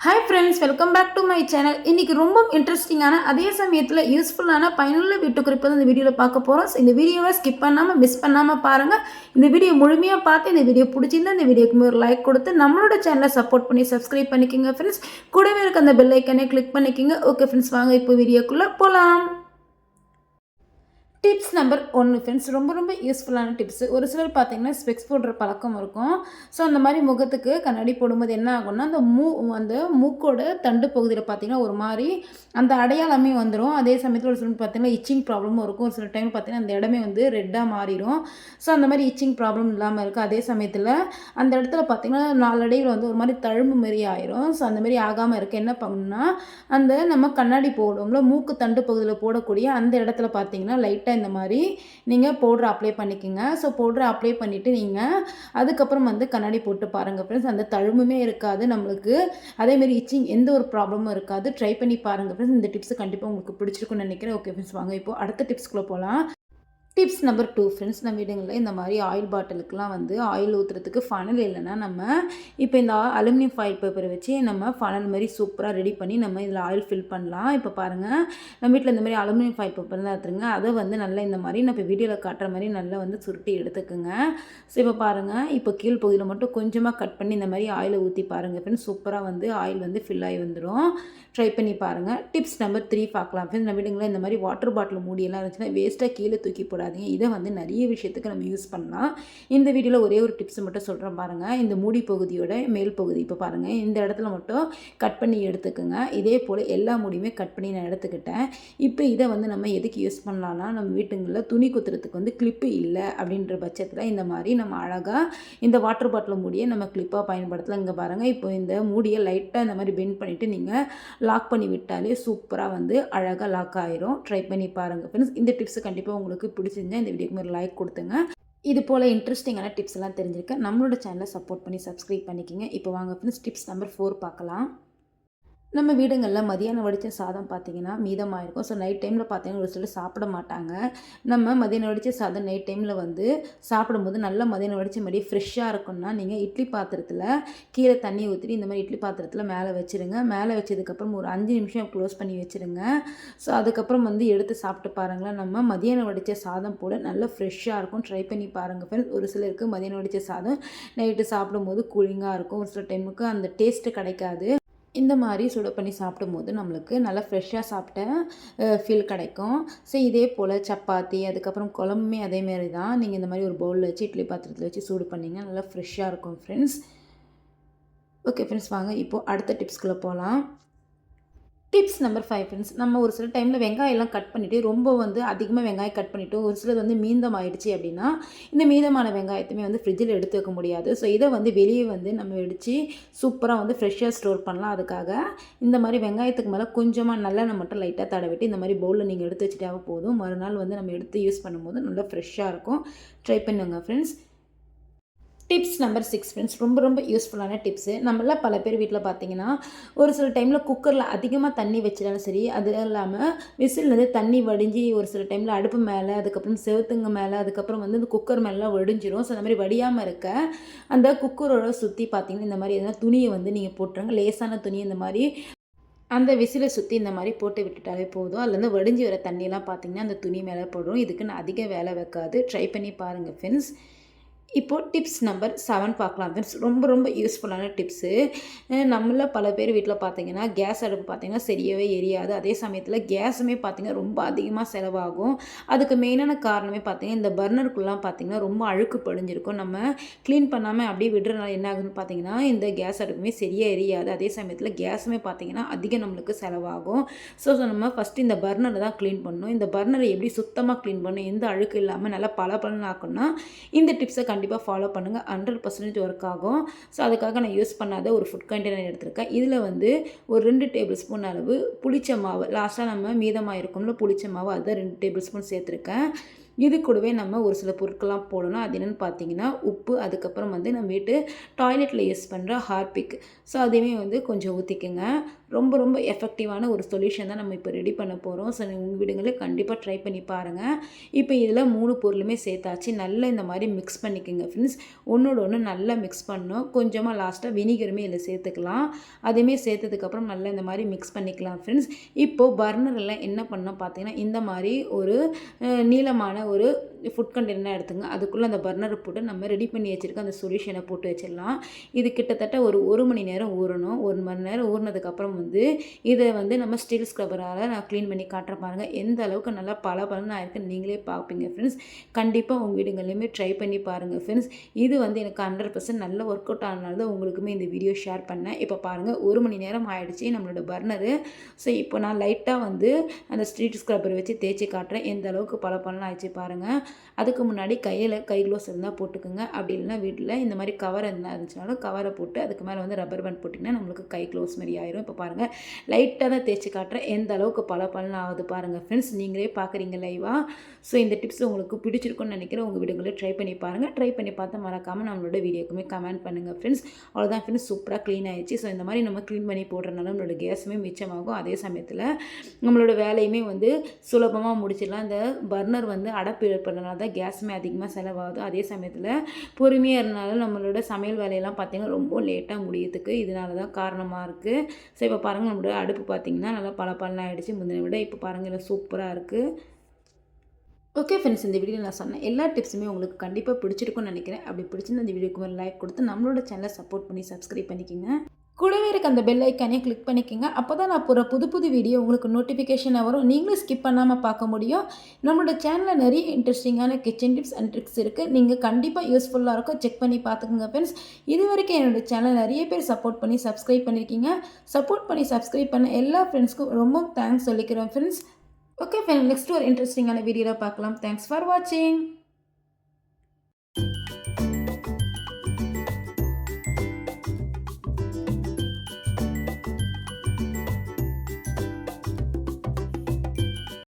Hi friends welcome back to my channel இன்றைக்கி ரொம்ப இன்ட்ரெஸ்டிங்கான அதே சமயத்தில் யூஸ்ஃபுல்லான பயனுள்ள வீட்டு குறிப்பு இந்த வீடியோவில் பார்க்க போகிறோம் ஸோ இந்த வீடியோவை ஸ்கிப் பண்ணாமல் மிஸ் பண்ணாமல் பாருங்கள் இந்த வீடியோ முழுமையாக பார்த்து இந்த வீடியோ பிடிச்சிருந்தா இந்த வீடியோக்கு ஒரு லைக் கொடுத்து நம்மளோட சேனலை சப்போர்ட் பண்ணி சப்ஸ்கிரைப் பண்ணிக்கோங்க ஃப்ரெண்ட்ஸ் கூடவே இருக்க அந்த பெல் ஐக்கனே கிளிக் பண்ணிக்கோங்க. ஓகே ஃப்ரெண்ட்ஸ் வாங்க இப்போ வீடியோக்குள்ளே போகலாம் டிப்ஸ் நம்பர் ஒன்று ஃப்ரெண்ட்ஸ் ரொம்ப ரொம்ப யூஸ்ஃபுல்லான டிப்ஸ் ஒரு சிலர் பார்த்தீங்கன்னா ஸ்பெக்ஸ் போடுற பழக்கம் இருக்கும். ஸோ அந்த மாதிரி முகத்துக்கு கண்ணாடி போடும்போது என்ன ஆகும்னா அந்த மூ அந்த மூக்கோட தண்டு பகுதியில் பார்த்தீங்கன்னா ஒரு மாதிரி அந்த அடையாளமே வந்துடும் அதே சமயத்தில் ஒரு சிலர் பார்த்தீங்கன்னா இச்சிங் ப்ராப்ளமும் இருக்கும். ஒரு சில டைம் பார்த்தீங்கன்னா அந்த இடமே வந்து ரெட்டாக மாறிடும் ஸோ அந்த மாதிரி இச்சிங் ப்ராப்ளம் இல்லாமல் இருக்குது அதே சமயத்தில் அந்த இடத்துல பார்த்தீங்கன்னா நாலடையில் வந்து ஒரு மாதிரி தழும்பு மாரி ஆயிரும். ஸோ அந்த மாதிரி ஆகாமல் இருக்க என்ன பண்ணணும்னா அந்த நம்ம கண்ணாடி போடுவோம்ல மூக்கு தண்டு பகுதியில் போடக்கூடிய அந்த இடத்துல பார்த்தீங்கன்னா லைட்டாக இந்த மாதிரி நீங்கள் பவுட்ரு அப்ளை பண்ணிக்கோங்க. ஸோ பவுட்ரு அப்ளை பண்ணிவிட்டு நீங்கள் அதுக்கப்புறம் வந்து கண்ணாடி போட்டு பாருங்கள் ஃப்ரெண்ட்ஸ் அந்த தழும்புமே இருக்காது நம்மளுக்கு. அதேமாரி இச்சிங் எந்த ஒரு ப்ராப்ளமும் இருக்காது. ட்ரை பண்ணி பாருங்கள் ஃப்ரெண்ட்ஸ் இந்த டிப்ஸ் கண்டிப்பாக உங்களுக்கு பிடிச்சிருக்குன்னு நினைக்கிறேன். ஓகே ஃப்ரெண்ட்ஸ் வாங்க. இப்போ அடுத்த டிப்ஸ்க்குள்ளே போகலாம் டிப்ஸ் நம்பர் டூ ஃப்ரெண்ட்ஸ் நம்ம வீடுங்களில் இந்த மாதிரி ஆயில் பாட்டிலுக்கெலாம் வந்து ஆயில் ஊற்றுறதுக்கு ஃபனல் இல்லைன்னா நம்ம இப்போ இந்த அலுமினியம் ஃபாயில் பேப்பரை வச்சு நம்ம ஃபனல் மாதிரி சூப்பராக ரெடி பண்ணி நம்ம இதில் ஆயில் ஃபில் பண்ணலாம். இப்போ பாருங்கள் நம்ம வீட்டில் இந்த மாதிரி அலுமினியம் ஃபாயில் பேப்பர் தான் எடுத்துருங்க. அதை வந்து நல்லா இந்த மாதிரி நம்ம இப்போ வீடியோவில் காட்டுற மாதிரி நல்லா வந்து சுருட்டி எடுத்துக்கோங்க. ஸோ இப்போ பாருங்கள் இப்போ கீழ் பகுதியில் மட்டும் கொஞ்சமாக கட் பண்ணி இந்த மாதிரி ஆயிலை ஊற்றி பாருங்கள் ஃப்ரெண்ட்ஸ் சூப்பராக வந்து ஆயில் வந்து ஃபில் ஆகி வந்துடும் ட்ரை பண்ணி பாருங்கள் டிப்ஸ் நம்பர் த்ரீ பார்க்கலாம் ஃப்ரெண்ட்ஸ் நம்ம வீடுங்களில் இந்த மாதிரி வாட்டர் பாட்டில் மூடியெல்லாம் இருந்துச்சுன்னா வேஸ்ட்டாக கீழே தூக்கி போட போடாதீங்க. இதை வந்து நிறைய விஷயத்துக்கு நம்ம யூஸ் பண்ணலாம். இந்த வீடியோவில் ஒரே ஒரு டிப்ஸ் மட்டும் சொல்கிறேன் பாருங்கள் இந்த மூடி பகுதியோட மேல் பகுதி இப்போ பாருங்கள் இந்த இடத்துல மட்டும் கட் பண்ணி எடுத்துக்கோங்க. இதே போல் எல்லா மூடியுமே கட் பண்ணி நான் எடுத்துக்கிட்டேன். இப்போ இதை வந்து நம்ம எதுக்கு யூஸ் பண்ணலாம்னா நம்ம வீட்டுங்களில் துணி குத்துறதுக்கு வந்து கிளிப்பு இல்லை அப்படின்ற பட்சத்தில் இந்த மாதிரி நம்ம அழகாக இந்த வாட்டர் பாட்டில் மூடியை நம்ம கிளிப்பாக பயன்படுத்தலாம். இங்கே பாருங்கள் இப்போ இந்த மூடியை லைட்டாக இந்த மாதிரி பெண்ட் பண்ணிவிட்டு நீங்கள் லாக் பண்ணி விட்டாலே சூப்பராக வந்து அழகாக லாக் ஆயிரும். ட்ரை பண்ணி பாருங்கள் ஃப்ரெண்ட்ஸ் இந்த டிப்ஸ் கண்டிப்பாக உங்களுக்கு பிடிச்சிருந்தா இந்த வீடியோக்கு ஒரு லைக் கொடுத்துங்க. இது போல் இன்ட்ரெஸ்டிங்கான டிப்ஸ் எல்லாம் தெரிஞ்சிருக்க நம்மளோட சேனலை சப்போர்ட் பண்ணி சப்ஸ்கிரைப் பண்ணிக்கோங்க. இப்போ வாங்க ஃப்ரெண்ட்ஸ் டிப்ஸ் நம்பர் ஃபோர் பார்க்கலாம். நம்ம வீடுங்களில் மதியானம் வடித்த சாதம் பார்த்திங்கன்னா மீதமாக இருக்கும் ஸோ நைட் டைமில் பார்த்தீங்கன்னா ஒரு சிலர் சாப்பிட மாட்டாங்க. நம்ம மதியானம் வடித்த சாதம் நைட் டைமில் வந்து சாப்பிடும்போது நல்ல மதியானம் வடித்த மாதிரி ஃப்ரெஷ்ஷாக இருக்கும்னா நீங்கள் இட்லி பாத்திரத்தில் கீழே தண்ணி ஊற்றிட்டு இந்த மாதிரி இட்லி பாத்திரத்தில் மேலே வச்சுருங்க. மேலே வச்சதுக்கப்புறம் ஒரு அஞ்சு நிமிஷம் க்ளோஸ் பண்ணி வச்சுருங்க. ஸோ அதுக்கப்புறம் வந்து எடுத்து சாப்பிட்டு பாருங்களேன். நம்ம மதியானம் வடித்த சாதம் போட நல்லா ஃப்ரெஷ்ஷாக இருக்கும். ட்ரை பண்ணி பாருங்கள் ஃப்ரெண்ட்ஸ் ஒரு சிலருக்கு மதியானம் வடித்த சாதம் நைட்டு சாப்பிடும்போது கூலிங்காக இருக்கும். ஒரு சில டைமுக்கு அந்த டேஸ்ட்டு கிடைக்காது. இந்த மாதிரி சுட பண்ணி சாப்பிடும்போது நம்மளுக்கு நல்லா ஃப்ரெஷ்ஷாக சாப்பிட்ட ஃபீல் கிடைக்கும். ஸோ இதே போல் சப்பாத்தி அதுக்கப்புறம் குழம்புமே அதேமாரி தான். நீங்கள் இந்த மாதிரி ஒரு பவுலில் வச்சு இட்லி பாத்திரத்தில் வச்சு சூடு பண்ணிங்க நல்லா ஃப்ரெஷ்ஷாக இருக்கும் ஃப்ரெண்ட்ஸ் ஓகே ஃப்ரெண்ட்ஸ் வாங்க. இப்போது அடுத்த டிப்ஸ்குள்ளே போகலாம் டிப்ஸ் நம்பர் ஃபைவ் ஃப்ரெண்ட்ஸ் நம்ம ஒரு சில டைமில் வெங்காயம்லாம் கட் பண்ணிவிட்டு ரொம்ப வந்து அதிகமாக வெங்காயம் கட் பண்ணிவிட்டு ஒரு சிலது வந்து மீந்தம் ஆயிடுச்சு அப்படின்னா இந்த மீதமான வெங்காயத்தையுமே வந்து ஃப்ரிட்ஜில் எடுத்து வைக்க முடியாது. ஸோ இதை வந்து வெளியே வந்து நம்ம வெடித்து சூப்பராக வந்து ஃப்ரெஷ்ஷாக ஸ்டோர் பண்ணலாம். அதுக்காக இந்த மாதிரி வெங்காயத்துக்கு மேலே கொஞ்சமாக நல்லெண்ணெய் மட்டும் லைட்டாக தடவிட்டு இந்த மாதிரி பவுலில் நீங்கள் எடுத்து வச்சுட்டாவே போதும். மறுநாள் வந்து நம்ம எடுத்து யூஸ் பண்ணும்போது நல்லா ஃப்ரெஷ்ஷாக இருக்கும். ட்ரை பண்ணுங்க friends tips number six friends ரொம்ப ரொம்ப யூஸ்ஃபுல்லான டிப்ஸு நம்மளாம் பல பேர் வீட்டில் பார்த்தீங்கன்னா ஒரு சில டைமில் குக்கரில் அதிகமாக தண்ணி வச்சிட்டாலும் சரி அது இல்லாமல் விசில்லேருந்து தண்ணி வடிஞ்சு ஒரு சில டைமில் அடுப்பு மேலே அதுக்கப்புறம் செவத்துங்க மேலே அதுக்கப்புறம் வந்து இந்த குக்கர் மேலாம் வடிஞ்சிரும் ஸோ அந்த மாதிரி வடியாமல் இருக்க அந்த குக்கரோட சுற்றி பார்த்தீங்கன்னா இந்த மாதிரி எதனா துணியை வந்து நீங்கள் போட்டுருங்க. லேசான துணி இந்த மாதிரி அந்த விசிலை சுற்றி இந்த மாதிரி போட்டு விட்டுட்டாலே போதும். அதுலேருந்து வடிஞ்சு வர தண்ணியெல்லாம் பார்த்தீங்கன்னா அந்த துணி மேலே போடுறோம் இதுக்குன்னு அதிக வேலை வைக்காது. ட்ரை பண்ணி பாருங்கள் ஃப்ரெண்ட்ஸ் இப்போது டிப்ஸ் நம்பர் செவன் பார்க்கலாம். ஃப்ரெண்ட்ஸ் ரொம்ப ரொம்ப யூஸ்ஃபுல்லான டிப்ஸு நம்மள பல பேர் வீட்டில் பார்த்தீங்கன்னா கேஸ் அடுப்பு பார்த்திங்கன்னா சரியாகவே எரியாது. அதே சமயத்தில் கேஸுமே பார்த்திங்கன்னா ரொம்ப அதிகமாக செலவாகும். அதுக்கு மெயினான காரணமே பார்த்திங்கன்னா இந்த பர்னருக்குள்ளலாம் பார்த்திங்கன்னா ரொம்ப அழுக்கு படிஞ்சிருக்கும். நம்ம க்ளீன் பண்ணாமல் அப்படியே விடுறதுனால என்ன ஆகுதுன்னு பார்த்தீங்கன்னா இந்த கேஸ் அடுப்புமே சரியாக எரியாது. அதே சமயத்தில் கேஸுமே பார்த்திங்கன்னா அதிகம் நம்மளுக்கு செலவாகும். ஸோ நம்ம ஃபஸ்ட்டு இந்த பர்னரை தான் க்ளீன் பண்ணணும். இந்த பர்னரை எப்படி சுத்தமாக க்ளீன் பண்ணணும்? எந்த அழுக்கு இல்லாமல் நல்லா பல பலன் ஆக்கணும்னா இந்த டிப்ஸை கண்டிப்பாக கண்டிப்பாக ஃபாலோ பண்ணுங்கள் ஹண்ட்ரட் பர்சன்டேஜ் ஒர்க் ஆகும். ஸோ அதுக்காக நான் யூஸ் பண்ணாத ஒரு ஃபுட் கண்டெய்னர் எடுத்திருக்கேன். இதில் வந்து ஒரு ரெண்டு டேபிள் ஸ்பூன் அளவு புளிச்ச மாவு. லாஸ்ட்டாக நம்ம மீதமாக இருக்கும்ல புளிச்ச மாவு அதுதான் ரெண்டு டேபிள் ஸ்பூன் சேர்த்துருக்கேன். இது கூடவே நம்ம ஒரு சில பொருட்கள்லாம் போடணும். அது என்னென்னு பார்த்தீங்கன்னா உப்பு அதுக்கப்புறம் வந்து நம்ம வீட்டு டாய்லெட்டில் யூஸ் பண்ணுற ஹார்பிக் ஸோ அதையுமே வந்து கொஞ்சம் ஊற்றிக்குங்க ரொம்ப ரொம்ப எஃபெக்டிவான ஒரு சொல்யூஷன் தான் நம்ம இப்போ ரெடி பண்ண போகிறோம் ஸோ உங்கள் வீடுங்களில் கண்டிப்பாக ட்ரை பண்ணி பாருங்கள் இப்போ இதில் மூணு பொருளுமே சேர்த்தாச்சு. நல்லா இந்த மாதிரி மிக்ஸ் பண்ணிக்கோங்க. ஃப்ரெண்ட்ஸ் ஒன்றோட ஒன்று நல்லா மிக்ஸ் பண்ணணும். கொஞ்சமாக லாஸ்ட்டாக வினிகருமே இதில் சேர்த்துக்கலாம். அதையுமே சேர்த்ததுக்கப்புறம் நல்லா இந்த மாதிரி மிக்ஸ் பண்ணிக்கலாம் ஃப்ரெண்ட்ஸ் இப்போது பர்னரில் என்ன பண்ணோம் பார்த்தீங்கன்னா இந்த மாதிரி ஒரு நீளமான ஒரு ஃபுட் கண்டெய்னராக எடுத்துங்க. அதுக்குள்ளே அந்த பர்னரை போட்டு நம்ம ரெடி பண்ணி வச்சுருக்க அந்த சொல்யூஷனை போட்டு வச்சிடலாம். இது கிட்டத்தட்ட ஒரு ஒரு மணி நேரம் ஊறணும். ஒரு மணி நேரம் ஊறினதுக்கப்புறம் வந்து இதை வந்து நம்ம ஸ்டீல் ஸ்க்ரப்பரால் நான் க்ளீன் பண்ணி காட்டுறேன் பாருங்கள் எந்த அளவுக்கு நல்லா பல பலன்னு ஆயிருக்குன்னு நீங்களே பார்ப்பீங்க ஃப்ரெண்ட்ஸ் கண்டிப்பாக உங்கள் வீடுங்களையுமே ட்ரை பண்ணி பாருங்கள் ஃப்ரெண்ட்ஸ் இது வந்து எனக்கு ஹண்ட்ரட் பர்சன்ட் நல்ல ஒர்க் அவுட் ஆனனால தான் உங்களுக்குமே இந்த வீடியோ ஷேர் பண்ணேன். இப்போ பாருங்கள் ஒரு மணி நேரம் ஆயிடுச்சு நம்மளோட பர்னரு ஸோ இப்போ நான் லைட்டாக வந்து அந்த ஸ்ட்ரீட் ஸ்க்ரப்பர் வச்சு தேய்ச்சி காட்டுறேன். எந்த அளவுக்கு பல பலன்னு ஆயிடுச்சு பாருங்கள் அதுக்கு முன்னாடி கையில் கை க்ளோஸ் இருந்தால் போட்டுக்கோங்க. அப்படி இல்லைன்னா வீட்டில் இந்த மாதிரி கவர் இருந்தால் இருந்துச்சுனாலும் கவரை போட்டு அதுக்கு மேலே வந்து ரப்பர் பேண்ட் போட்டிங்கன்னா நம்மளுக்கு கை க்ளோஸ் மாதிரி ஆயிரும். இப்போ பாருங்கள் லைட்டாக தான் தேய்ச்சி காட்டுறேன். எந்த அளவுக்கு பல பலன் ஆகுது பாருங்கள் ஃப்ரெண்ட்ஸ் நீங்களே பார்க்குறீங்க லைவாக ஸோ இந்த டிப்ஸ் உங்களுக்கு பிடிச்சிருக்குன்னு நினைக்கிறேன். உங்கள் வீடுகளில் ட்ரை பண்ணி பாருங்கள் ட்ரை பண்ணி பார்த்து மறக்காமல் நம்மளோட வீடியோக்குமே கமெண்ட் பண்ணுங்கள் ஃப்ரெண்ட்ஸ் அவ்வளோதான் ஃப்ரெண்ட்ஸ் சூப்பராக க்ளீன் ஆயிடுச்சு. ஸோ இந்த மாதிரி நம்ம க்ளீன் பண்ணி போடுறதுனால நம்மளோட கேஸுமே மிச்சமாகும். அதே சமயத்தில் நம்மளோட வேலையுமே வந்து சுலபமாக முடிச்சிடலாம். இந்த பர்னர் வந்து அடப்பு இருக்கிறதுனால தான் கேஸுமே அதிகமாக செலவாகுது. அதே சமயத்தில் பொறுமையாக இருந்தாலும் நம்மளோட சமையல் வேலையெல்லாம் பார்த்திங்கன்னா ரொம்ப லேட்டாக முடியறதுக்கு இதனால தான் காரணமாக இருக்குது ஸோ இப்போ பாருங்கள் நம்மளோட அடுப்பு பார்த்திங்கன்னா நல்லா பல பலன் ஆகிடுச்சு முந்தின விட இப்போ பாருங்கள் இல்லை சூப்பராக இருக்குது ஓகே ஃப்ரெண்ட்ஸ் இந்த வீடியோ நான் சொன்னேன் எல்லா டிப்ஸுமே உங்களுக்கு கண்டிப்பாக பிடிச்சிருக்கும்னு நினைக்கிறேன். அப்படி பிடிச்சிருந்த இந்த வீடியோக்கு ஒரு லைக் கொடுத்து நம்மளோட சேனலை சப்போர்ட் பண்ணி சப்ஸ்கிரைப் பண்ணிக்கோங்க. கூடவே இருக்க அந்த பெல் ஐக்கானே கிளிக் பண்ணிக்கோங்க. அப்போ தான் நான் போகிற புது புது வீடியோ உங்களுக்கு நோட்டிஃபிகேஷனாக வரும். நீங்களும் ஸ்கிப் பண்ணாமல் பார்க்க முடியும். நம்மளோட சேனலில் நிறைய இன்ட்ரெஸ்டிங்கான கிச்சன் டிப்ஸ் அண்ட் ட்ரிக்ஸ் இருக்குது நீங்கள் கண்டிப்பாக யூஸ்ஃபுல்லாக இருக்கும். செக் பண்ணி பார்த்துக்குங்க ஃப்ரெண்ட்ஸ் இது வரைக்கும் என்னோட சேனல் நிறைய பேர் சப்போர்ட் பண்ணி சப்ஸ்கிரைப் பண்ணியிருக்கீங்க சப்போர்ட் பண்ணி சப்ஸ்கிரைப் பண்ண எல்லா ஃப்ரெண்ட்ஸ்க்கும் ரொம்ப தேங்க்ஸ் சொல்லிக்கிறோம் ஃப்ரெண்ட்ஸ் ஓகே ஃப்ரெண்ட் நெக்ஸ்ட் ஒரு இன்ட்ரெஸ்டிங்கான வீடியோவில் பார்க்கலாம். தேங்க்ஸ் ஃபார் வாட்சிங்